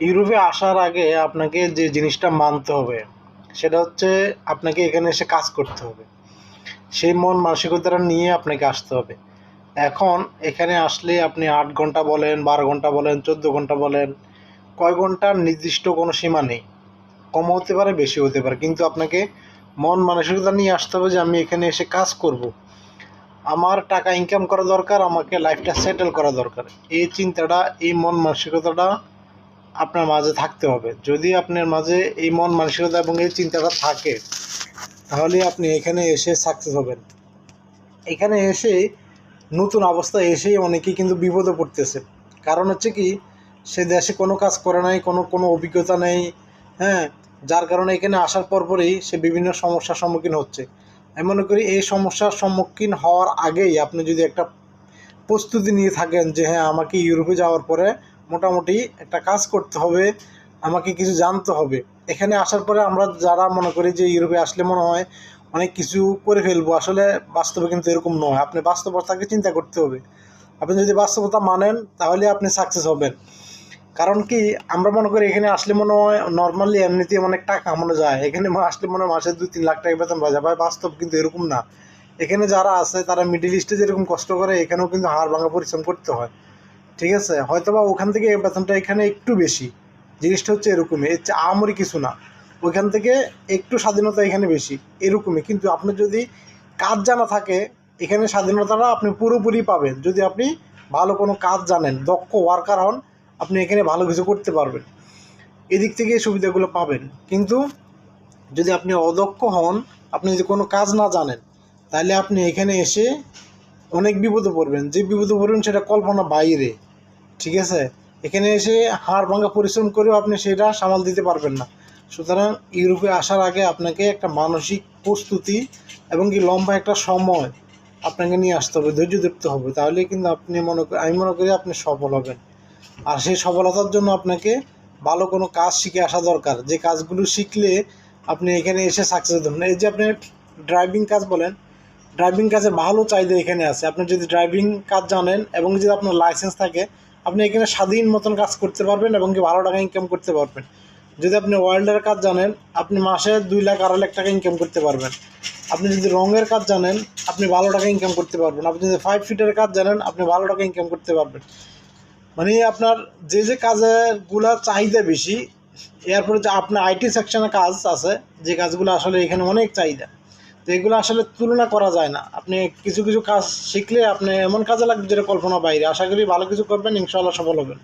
ইউরোপে আসার আগে আপনাকে যে জিনিসটা মানতে হবে, সেটা হচ্ছে আপনাকে এখানে এসে কাজ করতে হবে। সেই মন মানসিকতাটা নিয়ে আপনাকে আসতে হবে। এখন এখানে আসলে আপনি আট ঘণ্টা বলেন, বারো ঘণ্টা বলেন, চোদ্দ ঘণ্টা বলেন, কয় ঘণ্টার নির্দিষ্ট কোনো সীমা নেই। কম হতে পারে বেশি হতে পারে। কিন্তু আপনাকে মন মানসিকতা নিয়ে আসতে হবে যে আমি এখানে এসে কাজ করব। আমার টাকা ইনকাম করা দরকার, আমাকে লাইফটা সেটেল করা দরকার। এই চিন্তাটা, এই মন মানসিকতাটা আপনার মাঝে থাকতে হবে। যদি আপনার মাঝে এই মন মানসিকতা এবং এই চিন্তাটা থাকে, তাহলে আপনি এখানে এসে সাকসেস হবেন। এখানে এসে নতুন অবস্থায় এসেই অনেকেই কিন্তু বিপদে পড়তেছে। কারণ হচ্ছে কি, সে দেশে কোনো কাজ করে নাই, কোনো কোনো অভিজ্ঞতা নেই হ্যাঁ? যার কারণে এখানে আসার পরপরই সে বিভিন্ন সমস্যার সম্মুখীন হচ্ছে। আমি মনে করি এই সমস্যার সম্মুখীন হওয়ার আগেই আপনি যদি একটা প্রস্তুতি নিয়ে থাকেন যে হ্যাঁ আমাকে ইউরোপে যাওয়ার পরে মোটামুটি একটা কাজ করতে হবে, আমাকে কিছু জানতে হবে। এখানে আসার পরে আমরা যারা মনে করি যে ইউরোপে আসলে মনে হয় অনেক কিছু করে ফেলব, আসলে বাস্তবে কিন্তু এরকম নয়। আপনি বাস্তবতাকে চিন্তা করতে হবে। আপনি যদি বাস্তবতা মানেন, তাহলে আপনি সাকসেস হবেন। কারণ কি, আমরা মনে করি এখানে আসলে মনে হয় নর্মালি এমনিতে অনেক টাকা কামানো যায়। এখানে আসলে মনে হয় মাসে দুই তিন লাখ টাকা বেতন পাওয়া ভাই, বাস্তব কিন্তু এরকম না। এখানে যারা আছে, তারা মিডিল ইস্টে যেরকম কষ্ট করে, এখানেও কিন্তু হাড় ভাঙা পরিশ্রম করতে হয়। ঠিক আছে? হয়তো বা ওখান থেকে বেতনটা এখানে একটু বেশি। জিনিসটা হচ্ছে এরকমই। এর আমরি কিছু না। ওইখান থেকে একটু স্বাধীনতা এখানে বেশি। এরকমই। কিন্তু আপনার যদি কাজ জানা থাকে, এখানে স্বাধীনতাটা আপনি পুরোপুরি পাবেন। যদি আপনি ভালো কোনো কাজ জানেন, দক্ষ ওয়ার্কার হন, আপনি এখানে ভালো কিছু করতে পারবেন। এদিক থেকে এই সুবিধাগুলো পাবেন। কিন্তু যদি আপনি অদক্ষ হন, আপনি যদি কোনো কাজ না জানেন, তাহলে আপনি এখানে এসে অনেক বিপদে পড়বেন। যে বিপদে পড়বেন সেটা কল্পনা বাইরে। ঠিক আছে? এখানে এসে হাড় ভাঙা পরিশ্রম করেও আপনি সেটা সামাল দিতে পারবেন না। সুতরাং ইউরোপে আসার আগে আপনাকে একটা মানসিক প্রস্তুতি এবং কি লম্বা একটা সময় আপনাকে নিয়ে আসতে হবে, ধৈর্য ধরতে হবে। তাহলে কিন্তু আপনি মনে করি আমি মনে করি আপনি সফল হবেন। আর সেই সফলতার জন্য আপনাকে ভালো কোনো কাজ শিখে আসা দরকার। যে কাজগুলো শিখলে আপনি এখানে এসে সাকসেস হবেন। এই যে আপনি ড্রাইভিং কাজ বলেন ড্রাইভিং কাজের ভালো চাহিদা এখানে আছে। আপনি যদি ড্রাইভিং কাজ জানেন এবং যদি আপনার লাইসেন্স থাকে আপনি এখানে স্বাধীন মতন কাজ করতে পারবেন এবং কি ভালো টাকা ইনকাম করতে পারবেন। যদি আপনি ওয়ার্ল্ডের কাজ জানেন, আপনি মাসে দুই লাখ আড়াই লাখ টাকা ইনকাম করতে পারবেন। আপনি যদি রঙের কাজ জানেন, আপনি ভালো টাকা ইনকাম করতে পারবেন। আপনি যদি ফাইভ ফিটের কাজ জানেন, আপনি ভালো টাকা ইনকাম করতে পারবেন। মানে আপনার যে যে কাজগুলা চাহিদা বেশি, এরপরে যে আপনার আইটি সেকশনে কাজ আছে, যে কাজগুলো আসলে এখানে অনেক চাহিদা। তো এগুলো আসলে তুলনা করা যায় না। আপনি কিছু কিছু কাজ শিখলে আপনি এমন কাজে লাগবে যেটা কল্পনা বাইরে। আশা করি ভালো কিছু করবেন ইনশাল্লাহ সফল হবেন।